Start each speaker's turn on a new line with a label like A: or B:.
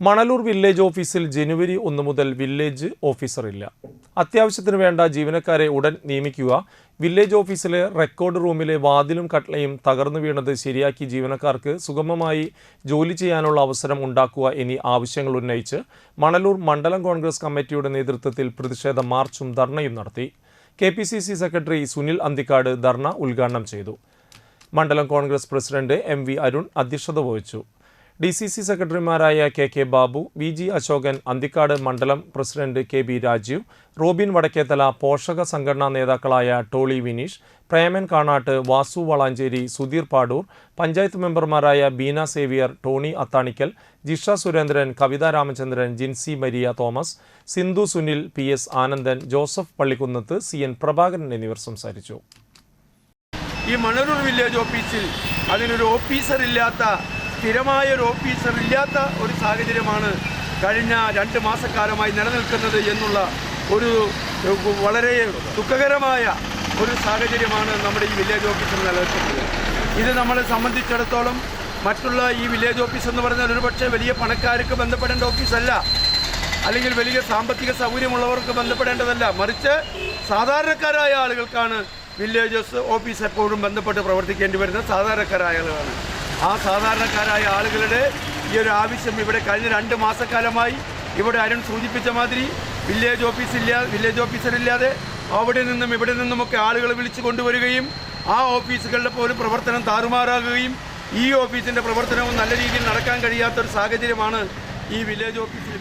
A: Manalur village ഓഫീസിൽ ജനുവരി ഒന്ന് മുതൽ വില്ലേജ് ഓഫീസർ ഇല്ല. അത്യാവശ്യത്തിന് വേണ്ട ജീവനക്കാരെ ഉടൻ നിയമിക്കുക. വില്ലേജ് ഓഫീസിലെ റെക്കോർഡ് റൂമിലെ വാതിലും കട്ട്ലയും തകർന്നു വീണത് ശരിയാക്കി ജീവനക്കാർക്ക് സുഗമമായി ജോലി ചെയ്യാനുള്ള അവസരം ഉണ്ടാക്കുക എന്നീ ആവശ്യങ്ങൾ ഉന്നയിച്ച് മണലൂർ മണ്ഡലം കോൺഗ്രസ് കമ്മിറ്റിയുടെ നേതൃത്വത്തിൽ പ്രതിഷേധ മാർച്ചും ധർണയും നടത്തി. കെ സെക്രട്ടറി സുനിൽ അന്തിക്കാട് ധർണ ഉദ്ഘാടനം ചെയ്തു. മണ്ഡലം കോൺഗ്രസ് പ്രസിഡന്റ് എം അരുൺ അധ്യക്ഷത വഹിച്ചു. ഡി സി സി സെക്രട്ടറിമാരായ K K Babu V G Ashokan Anthikad മണ്ഡലം president K B Rajeev Robin Vadakkethala പോഷക സംഘടനാ നേതാക്കളായ ടോളി വിനീഷ് പ്രേമൻ കാണാട്ട് വാസു വളാഞ്ചേരി സുധീർ പാടൂർ പഞ്ചായത്ത് മെമ്പർമാരായ Beena Xavier Tony Athanikkal Jisha Surendran Kavitha Ramachandran Jincy Maria Thomas Sindhu Sunil P S Anandan Joseph Pallikkunnath C N Prabhakaran എന്നിവർ സംസാരിച്ചു.
B: ഈ മണരൂർ village ഓഫീസിൽ അതിനൊരു ഓഫീസർ ഇല്ലാത്ത സ്ഥിരമായ ഒരു ഓഫീസർ ഇല്ലാത്ത ഒരു സാഹചര്യമാണ് കഴിഞ്ഞ രണ്ട് മാസക്കാലമായി നിലനിൽക്കുന്നത് എന്നുള്ള ഒരു വളരെ ദുഃഖകരമായ ഒരു സാഹചര്യമാണ് നമ്മുടെ ഈ വില്ലേജ് ഓഫീസിൽ നിലനിൽക്കുന്നത്. ഇത് നമ്മളെ സംബന്ധിച്ചിടത്തോളം മറ്റുള്ള ഈ വില്ലേജ് ഓഫീസ് എന്ന് പറഞ്ഞാൽ ഒരുപക്ഷെ വലിയ പണക്കാർക്ക് ബന്ധപ്പെടേണ്ട ഓഫീസല്ല അല്ലെങ്കിൽ വലിയ സാമ്പത്തിക സൗകര്യമുള്ളവർക്ക് ബന്ധപ്പെടേണ്ടതല്ല. മറിച്ച് സാധാരണക്കാരായ ആളുകൾക്കാണ് വില്ലേജസ് ഓഫീസ് എപ്പോഴും ബന്ധപ്പെട്ട് പ്രവർത്തിക്കേണ്ടി വരുന്ന സാധാരണക്കാരായ ആളുകളാണ്. ആ സാധാരണക്കാരായ ആളുകളുടെ ഈ ഒരു ആവശ്യം ഇവിടെ കഴിഞ്ഞ രണ്ട് മാസക്കാലമായി ഇവിടെ അരുൺ സൂചിപ്പിച്ച മാതിരി വില്ലേജ് ഓഫീസില്ല വില്ലേജ് ഓഫീസറില്ലാതെ അവിടെ നിന്നും ഇവിടെ നിന്നുമൊക്കെ ആളുകൾ വിളിച്ചു കൊണ്ടുവരികയും ആ ഓഫീസുകളുടെ പോലും പ്രവർത്തനം താറുമാറാകുകയും ഈ ഓഫീസിന്റെ പ്രവർത്തനവും നല്ല രീതിയിൽ നടക്കാൻ കഴിയാത്തൊരു സാഹചര്യമാണ് ഈ വില്ലേജ് ഓഫീസിൽ